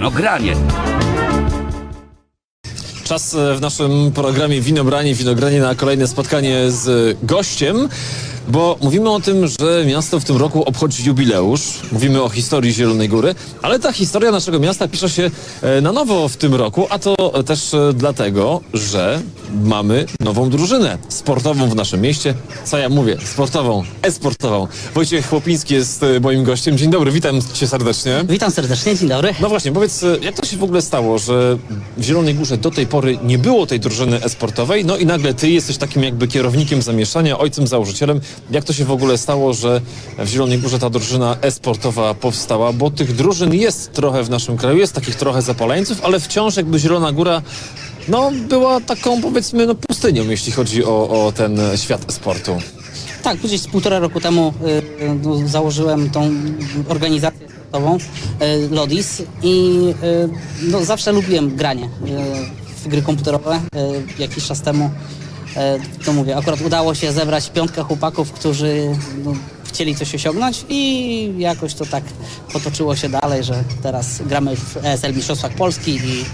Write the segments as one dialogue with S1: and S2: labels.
S1: winogranie.
S2: Czas e, w naszym programie Winobranie, Winogranie na kolejne spotkanie z gościem, bo mówimy o tym, że miasto w tym roku obchodzi jubileusz. Mówimy o historii Zielonej Góry, ale ta historia naszego miasta pisze się e, na nowo w tym roku, a to też e, dlatego, że mamy nową drużynę sportową w naszym mieście. Co ja mówię? Sportową, e-sportową. Wojciech Chłopiński jest e, moim gościem. Dzień dobry, witam cię serdecznie.
S3: Witam serdecznie, dzień dobry.
S2: No właśnie, powiedz, jak to się w ogóle stało, że w Zielonej Górze do tej pory nie było tej drużyny esportowej, no i nagle ty jesteś takim jakby kierownikiem zamieszania, ojcem założycielem. Jak to się w ogóle stało, że w Zielonej Górze ta drużyna esportowa powstała? Bo tych drużyn jest trochę w naszym kraju, jest takich trochę zapaleńców, ale wciąż jakby Zielona Góra no, była taką powiedzmy no, pustynią, jeśli chodzi o, o ten świat sportu.
S3: Tak, gdzieś z półtora roku temu y, założyłem tą organizację sportową y, Lodis i y, no, zawsze lubiłem granie w gry komputerowe. Jakiś czas temu, to mówię, akurat udało się zebrać piątkę chłopaków, którzy no, chcieli coś osiągnąć i jakoś to tak potoczyło się dalej, że teraz gramy w ESL Mistrzostwach Polski i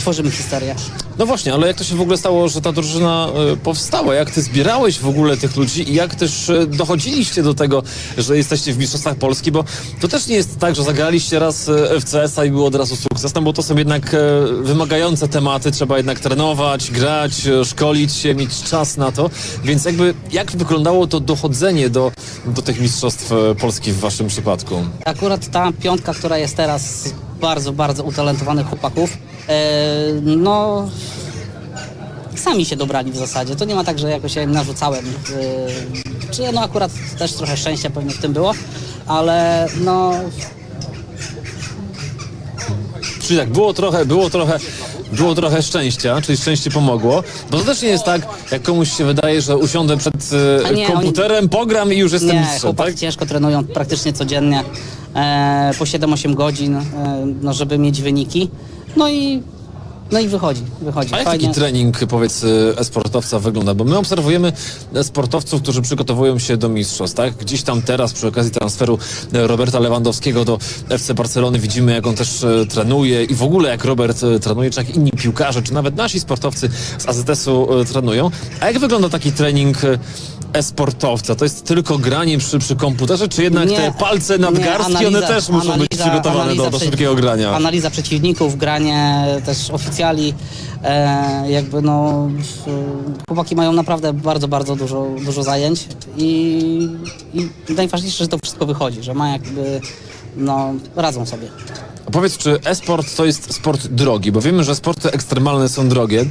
S3: tworzymy historię.
S2: No właśnie, ale jak to się w ogóle stało, że ta drużyna e, powstała? Jak ty zbierałeś w ogóle tych ludzi i jak też e, dochodziliście do tego, że jesteście w Mistrzostwach Polski? Bo to też nie jest tak, że zagraliście raz e, w CS-a i było od razu sukces, no bo to są jednak wymagające tematy, trzeba jednak trenować, grać, szkolić się, mieć czas na to. Więc jakby jak wyglądało to dochodzenie do, do tych Mistrzostw Polski w waszym przypadku?
S3: Akurat ta piątka, która jest teraz bardzo, bardzo utalentowanych chłopaków, e, no sami się dobrali w zasadzie. To nie ma tak, że jakoś ja im narzucałem. E, czy no akurat też trochę szczęścia pewnie w tym było, ale no
S2: Czyli tak, było trochę, było trochę, było trochę szczęścia, czyli szczęście pomogło. Bo to też nie jest tak, jak komuś się wydaje, że usiądę przed e,
S3: A nie,
S2: komputerem, pogram i już jestem
S3: nie,
S2: mistrzem,
S3: chłopaki
S2: tak?
S3: ciężko trenują praktycznie codziennie e, po 7-8 godzin, e, no, żeby mieć wyniki. No i, no i wychodzi, wychodzi.
S2: A jak
S3: Fajnie.
S2: taki trening, powiedz, e, e-sportowca wygląda? Bo my obserwujemy sportowców, którzy przygotowują się do mistrzostw, tak? Gdzieś tam teraz przy okazji transferu e, Roberta Lewandowskiego do FC Barcelony widzimy, jak on też e, trenuje i w ogóle jak Robert e, trenuje, czy jak inni piłkarze, czy nawet nasi sportowcy z AZS-u trenują. A jak wygląda taki trening e-sportowca? To jest tylko granie przy, przy komputerze, czy jednak
S3: Nie,
S2: te palce nadgarstki,
S3: nie,
S2: one też muszą być
S3: analiza-
S2: przygotowane
S3: analiza
S2: do, do szybkiego grania?
S3: Analiza przeciwników, granie też oficjali, e, jakby no w- chłopaki mają naprawdę bardzo, bardzo dużo, dużo zajęć i, i najważniejsze, że to wszystko wychodzi, że ma jakby, no radzą sobie.
S2: Powiedz, czy e-sport to jest sport drogi? Bo wiemy, że sporty ekstremalne są drogie.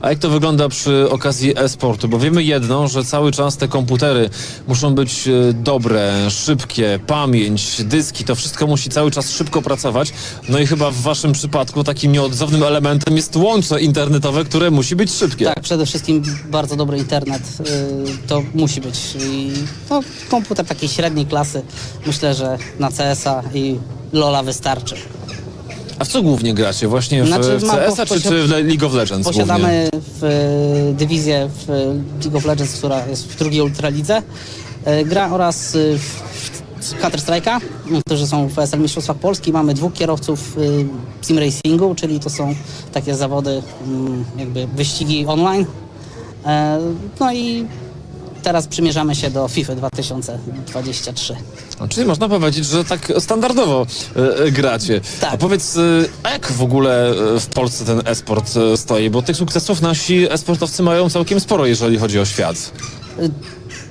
S2: A jak to wygląda przy okazji e-sportu? Bo wiemy jedno, że cały czas te komputery muszą być e, dobre, szybkie, pamięć, dyski, to wszystko musi cały czas szybko pracować. No i chyba w waszym przypadku takim nieodzownym elementem jest łącze internetowe, które musi być szybkie.
S3: Tak, przede wszystkim bardzo dobry internet y, to musi być. I no, komputer takiej średniej klasy myślę, że na CS-a i Lola wystarczy.
S2: A w co głównie gracie? Właśnie w,
S3: Znaczy,
S2: w
S3: mam
S2: CS-a czy, czy w Le- League of Legends głównie?
S3: Posiadamy w e, dywizję w League of Legends, która jest w drugiej ultralidze. E, Gra oraz e, w Counter Strike'a, którzy są w PSL Mistrzostwach Polski. Mamy dwóch kierowców e, sim racingu, czyli to są takie zawody, mm, jakby wyścigi online. E, No i teraz przymierzamy się do FIFA 2023.
S2: No, czyli można powiedzieć, że tak standardowo e, e, gracie.
S3: Tak.
S2: A powiedz, e, a jak w ogóle e, w Polsce ten e-sport e, stoi? Bo tych sukcesów nasi e-sportowcy mają całkiem sporo, jeżeli chodzi o świat.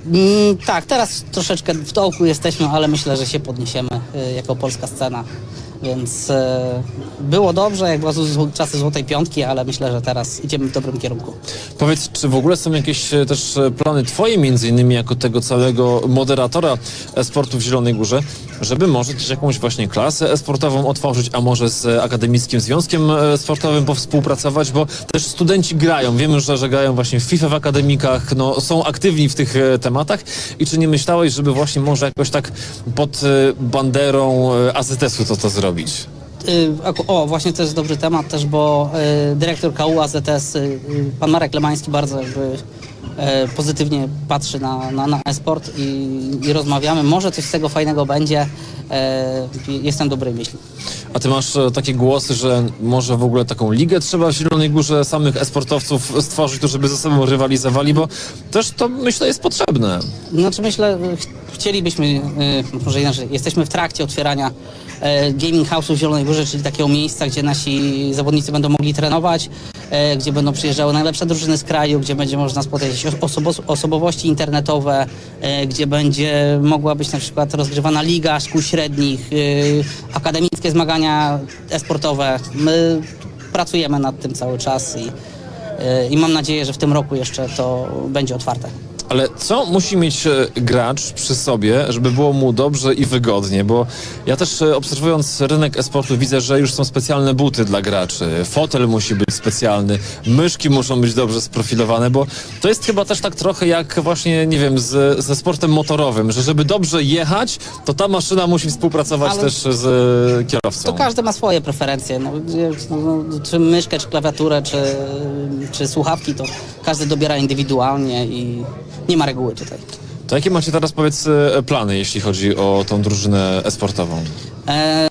S3: Mm, tak, teraz troszeczkę w dołku jesteśmy, ale myślę, że się podniesiemy y, jako polska scena. Więc y, było dobrze, jak były zł- czasy Złotej Piątki, ale myślę, że teraz idziemy w dobrym kierunku.
S2: Powiedz, czy w ogóle są jakieś e, też e, plany twoje, między innymi jako tego całego moderatora e-sportu w Zielonej Górze, żeby może też jakąś właśnie klasę e-sportową otworzyć, a może z e, Akademickim Związkiem e, Sportowym powspółpracować, bo też studenci grają. Wiemy, że, że grają właśnie w FIFA w akademikach, no, są aktywni w tych e, tematach. I czy nie myślałeś, żeby właśnie może jakoś tak pod e, banderą e, AZS-u to, to zrobić?
S3: Y, O, właśnie to jest dobry temat też, bo y, dyrektor KU AZS, y, pan Marek Lemański bardzo jakby pozytywnie patrzy na, na, na e-sport i, i rozmawiamy. Może coś z tego fajnego będzie. Jestem dobrej myśli.
S2: A ty masz e, takie głosy, że może w ogóle taką ligę trzeba w Zielonej Górze samych esportowców stworzyć, to żeby ze sobą rywalizowali, bo też to myślę jest potrzebne.
S3: Znaczy myślę, ch- chcielibyśmy, y, może inaczej, jesteśmy w trakcie otwierania e, gaming house'u w Zielonej Górze, czyli takiego miejsca, gdzie nasi zawodnicy będą mogli trenować, gdzie będą przyjeżdżały najlepsze drużyny z kraju, gdzie będzie można spotkać osobo- osobowości internetowe, e, gdzie będzie mogła być na przykład rozgrywana liga szkół średnich, y, akademickie zmagania e-sportowe. My pracujemy nad tym cały czas i, i mam nadzieję, że w tym roku jeszcze to będzie otwarte.
S2: Ale co musi mieć e, gracz przy sobie, żeby było mu dobrze i wygodnie? Bo ja też e, obserwując rynek e-sportu widzę, że już są specjalne buty dla graczy, fotel musi być specjalny, myszki muszą być dobrze sprofilowane, bo to jest chyba też tak trochę jak właśnie, nie wiem, z, ze sportem motorowym, że żeby dobrze jechać, to ta maszyna musi współpracować
S3: Ale-
S2: też z e, kierowcą.
S3: To każdy ma swoje preferencje. No, gdzie- no, czy myszkę, czy klawiaturę, czy, czy słuchawki, to każdy dobiera indywidualnie i nie ma reguły tutaj.
S2: To jakie macie teraz, powiedz, e, plany, jeśli chodzi o tą drużynę e-sportową?
S3: E,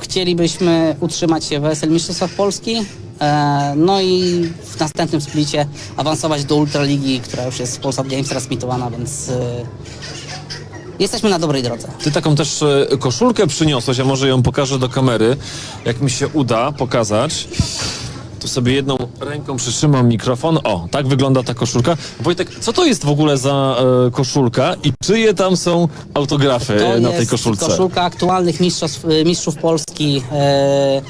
S3: chcielibyśmy utrzymać się w ESL Mistrzostwach Polski. E, no i w następnym splicie awansować do Ultraligi, która już jest w Polsat Games transmitowana, więc e, jesteśmy na dobrej drodze.
S2: Ty taką też e, koszulkę przyniosłeś, a może ją pokażę do kamery, jak mi się uda pokazać. Tu sobie jedną ręką przytrzymam mikrofon. O, tak wygląda ta koszulka. Wojtek, co to jest w ogóle za e, koszulka i czyje tam są autografy
S3: To
S2: e, na tej
S3: jest
S2: koszulce?
S3: koszulka aktualnych mistrzostw, y, mistrzów Polski, e,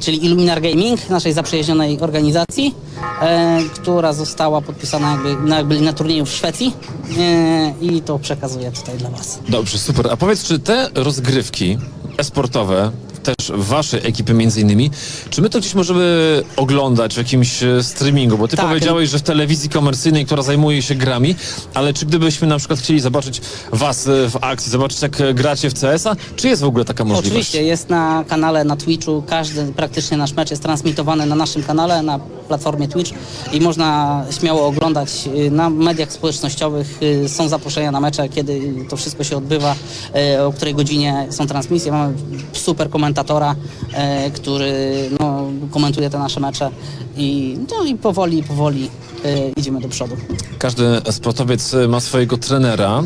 S3: czyli Illuminar Gaming, naszej zaprzyjaźnionej organizacji, e, która została podpisana jakby, na, jakby na turnieju w Szwecji e, i to przekazuję tutaj dla Was.
S2: Dobrze, super. A powiedz, czy te rozgrywki esportowe, też waszej ekipy między innymi, czy my to gdzieś możemy oglądać w jakimś e, streamingu? Bo ty
S3: Tak.
S2: powiedziałeś, że w telewizji komercyjnej, która zajmuje się grami, ale czy gdybyśmy na przykład chcieli zobaczyć was e, w akcji, zobaczyć jak e, gracie w CS-a, czy jest w ogóle taka możliwość?
S3: Oczywiście jest na kanale na Twitchu, każdy praktycznie nasz mecz jest transmitowany na naszym kanale, na platformie Twitch i można śmiało oglądać na mediach społecznościowych. Są zaproszenia na mecze, kiedy to wszystko się odbywa, o której godzinie są transmisje. Mamy super komentatora, y, który no, komentuje te nasze mecze i, no, i powoli, powoli y, idziemy do przodu.
S2: Każdy sportowiec e, ma swojego trenera.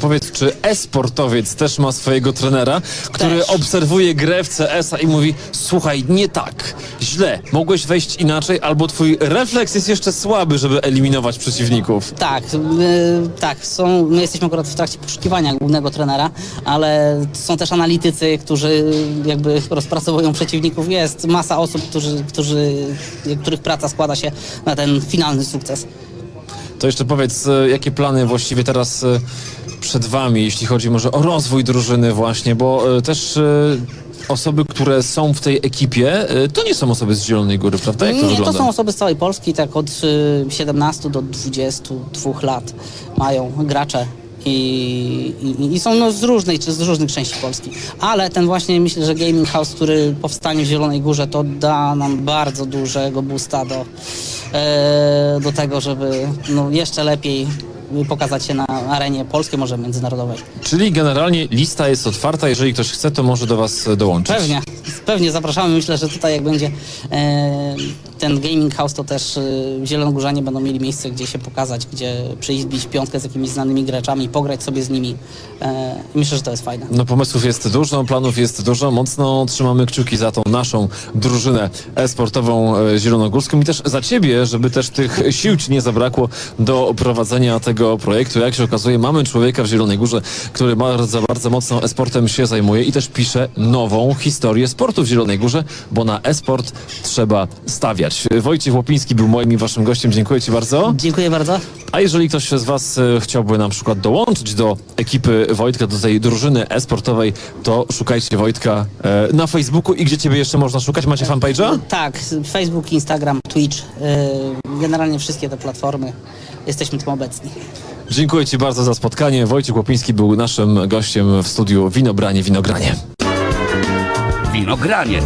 S2: Powiedz, czy e-sportowiec też ma swojego trenera, który
S3: Też.
S2: obserwuje grę w CS-a i mówi słuchaj, nie tak, źle, mogłeś wejść inaczej, albo twój refleks jest jeszcze słaby, żeby eliminować przeciwników.
S3: Tak, my, tak, są, my jesteśmy akurat w trakcie poszukiwania głównego trenera, ale są też analitycy, którzy jakby rozpracowują przeciwników. Jest masa osób, którzy, którzy, których praca składa się na ten finalny sukces.
S2: To jeszcze powiedz, e, jakie plany właściwie teraz e, przed wami, jeśli chodzi może o rozwój drużyny właśnie, bo e, też e, osoby, które są w tej ekipie, e, to nie są osoby z Zielonej Góry, prawda? Jak to
S3: Nie,
S2: wygląda?
S3: to są osoby z całej Polski, tak od y, 17 do 22 lat mają gracze. I, i, I są no, z różnej, czy z różnych części Polski. Ale ten właśnie myślę, że gaming house, który powstanie w Zielonej Górze, to da nam bardzo dużego boosta do, e, do tego, żeby no, jeszcze lepiej pokazać się na arenie polskiej, może międzynarodowej.
S2: Czyli generalnie lista jest otwarta, jeżeli ktoś chce, to może do was dołączyć.
S3: Pewnie, pewnie zapraszamy. Myślę, że tutaj jak będzie e, ten gaming house, to też e, zielonogórzanie będą mieli miejsce, gdzie się pokazać, gdzie przyjść bić piątkę z jakimiś znanymi graczami, pograć sobie z nimi. E, myślę, że to jest fajne.
S2: No pomysłów jest dużo, planów jest dużo. Mocno trzymamy kciuki za tą naszą drużynę e-sportową e, zielonogórską i też za ciebie, żeby też tych sił ci nie zabrakło do prowadzenia tego projektu. Jak się okazuje, mamy człowieka w Zielonej Górze, który bardzo, bardzo mocno e-sportem się zajmuje i też pisze nową historię sportu w Zielonej Górze, bo na e-sport trzeba stawiać. Wojciech Łopiński był moim i waszym gościem. Dziękuję ci bardzo.
S3: Dziękuję bardzo.
S2: A jeżeli ktoś z Was e, chciałby na przykład dołączyć do ekipy Wojtka, do tej drużyny e-sportowej, to szukajcie Wojtka e, na Facebooku i gdzie Ciebie jeszcze można szukać? Macie fanpage'a?
S3: Tak, Facebook, Instagram, Twitch, e, generalnie wszystkie te platformy. Jesteśmy tym obecni.
S2: Dziękuję Ci bardzo za spotkanie. Wojciech Łopiński był naszym gościem w studiu Winobranie Winogranie.
S1: Winogranie